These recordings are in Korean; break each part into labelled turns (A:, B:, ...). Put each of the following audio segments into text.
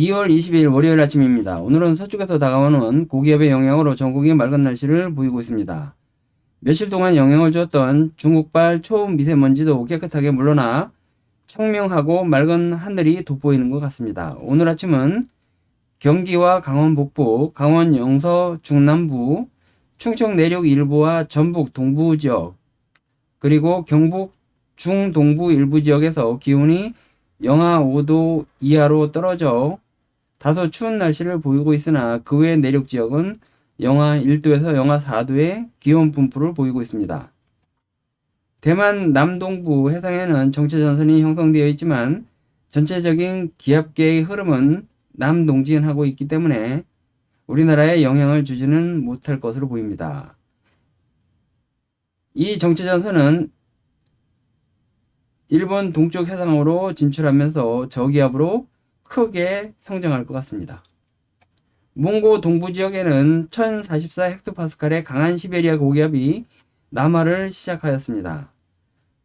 A: 2월 22일 월요일 아침입니다. 오늘은 서쪽에서 다가오는 고기압의 영향으로 전국이 맑은 날씨를 보이고 있습니다. 며칠 동안 영향을 주었던 중국발 초미세먼지도 깨끗하게 물러나 청명하고 맑은 하늘이 돋보이는 것 같습니다. 오늘 아침은 경기와 강원 북부, 강원 영서 중남부, 충청 내륙 일부와 전북 동부 지역, 그리고 경북 중동부 일부 지역에서 기온이 영하 5도 이하로 떨어져 다소 추운 날씨를 보이고 있으나 그 외 내륙 지역은 영하 1도에서 영하 4도의 기온 분포를 보이고 있습니다. 대만 남동부 해상에는 정체 전선이 형성되어 있지만 전체적인 기압계의 흐름은 남동진하고 있기 때문에 우리나라에 영향을 주지는 못할 것으로 보입니다. 이 정체 전선은 일본 동쪽 해상으로 진출하면서 저기압으로 크게 성장할 것 같습니다. 몽고 동부 지역에는 1044 헥토파스칼의 강한 시베리아 고기압이 남하를 시작하였습니다.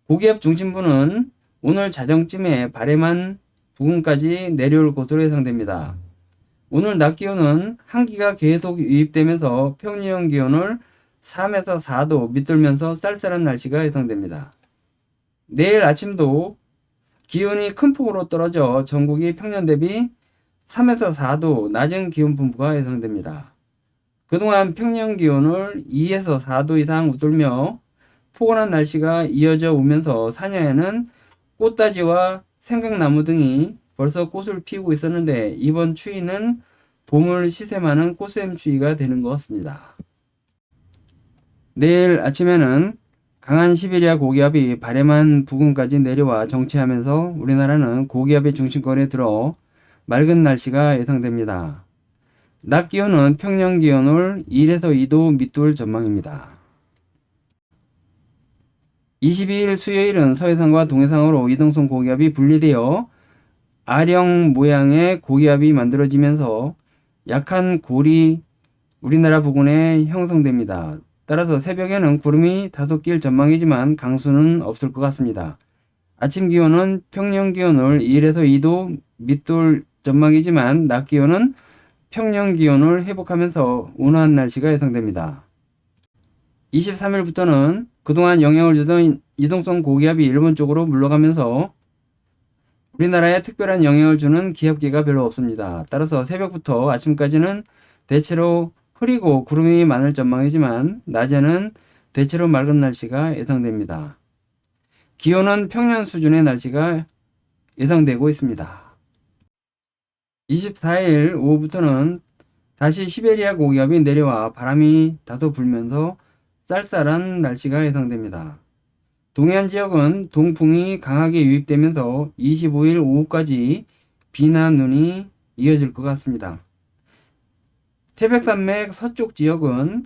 A: 고기압 중심부는 오늘 자정쯤에 바레만 부근까지 내려올 것으로 예상됩니다. 오늘 낮 기온은 한기가 계속 유입되면서 평년 기온을 3에서 4도 밑돌면서 쌀쌀한 날씨가 예상됩니다. 내일 아침도 기온이 큰 폭으로 떨어져 전국이 평년 대비 3에서 4도 낮은 기온 분포가 예상됩니다. 그동안 평년 기온을 2에서 4도 이상 웃돌며 포근한 날씨가 이어져 오면서 사녀에는 꽃다지와 생강나무 등이 벌써 꽃을 피우고 있었는데 이번 추위는 봄을 시샘하는 꽃샘 추위가 되는 것 같습니다. 내일 아침에는 강한 시베리아 고기압이 바레만 부근까지 내려와 정체하면서 우리나라는 고기압의 중심권에 들어 맑은 날씨가 예상됩니다. 낮 기온은 평년 기온을 1에서 2도 밑돌 전망입니다. 22일 수요일은 서해상과 동해상으로 이동성 고기압이 분리되어 아령 모양의 고기압이 만들어지면서 약한 골이 우리나라 부근에 형성됩니다. 따라서 새벽에는 구름이 다소 낄 전망이지만 강수는 없을 것 같습니다. 아침 기온은 평년 기온을 1에서 2도 밑돌 전망이지만 낮 기온은 평년 기온을 회복하면서 온화한 날씨가 예상됩니다. 23일부터는 그동안 영향을 주던 이동성 고기압이 일본 쪽으로 물러가면서 우리나라에 특별한 영향을 주는 기압계가 별로 없습니다. 따라서 새벽부터 아침까지는 대체로 흐리고 구름이 많을 전망이지만 낮에는 대체로 맑은 날씨가 예상됩니다. 기온은 평년 수준의 날씨가 예상되고 있습니다. 24일 오후부터는 다시 시베리아 고기압이 내려와 바람이 다소 불면서 쌀쌀한 날씨가 예상됩니다. 동해안 지역은 동풍이 강하게 유입되면서 25일 오후까지 비나 눈이 이어질 것 같습니다. 태백산맥 서쪽 지역은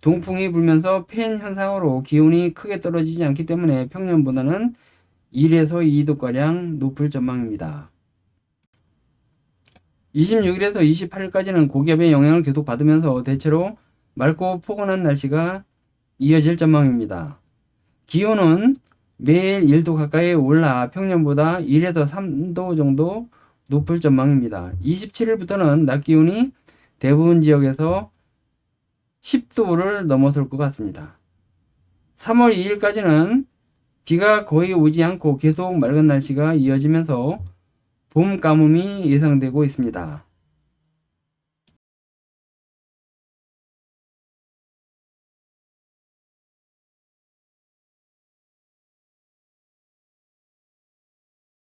A: 동풍이 불면서 팬 현상으로 기온이 크게 떨어지지 않기 때문에 평년보다는 1에서 2도가량 높을 전망입니다. 26일에서 28일까지는 고기압의 영향을 계속 받으면서 대체로 맑고 포근한 날씨가 이어질 전망입니다. 기온은 매일 1도 가까이 올라 평년보다 1에서 3도 정도 높을 전망입니다. 27일부터는 낮 기온이 대부분 지역에서 10도를 넘어설 것 같습니다. 3월 2일까지는 비가 거의 오지 않고 계속 맑은 날씨가 이어지면서 봄 가뭄이 예상되고 있습니다.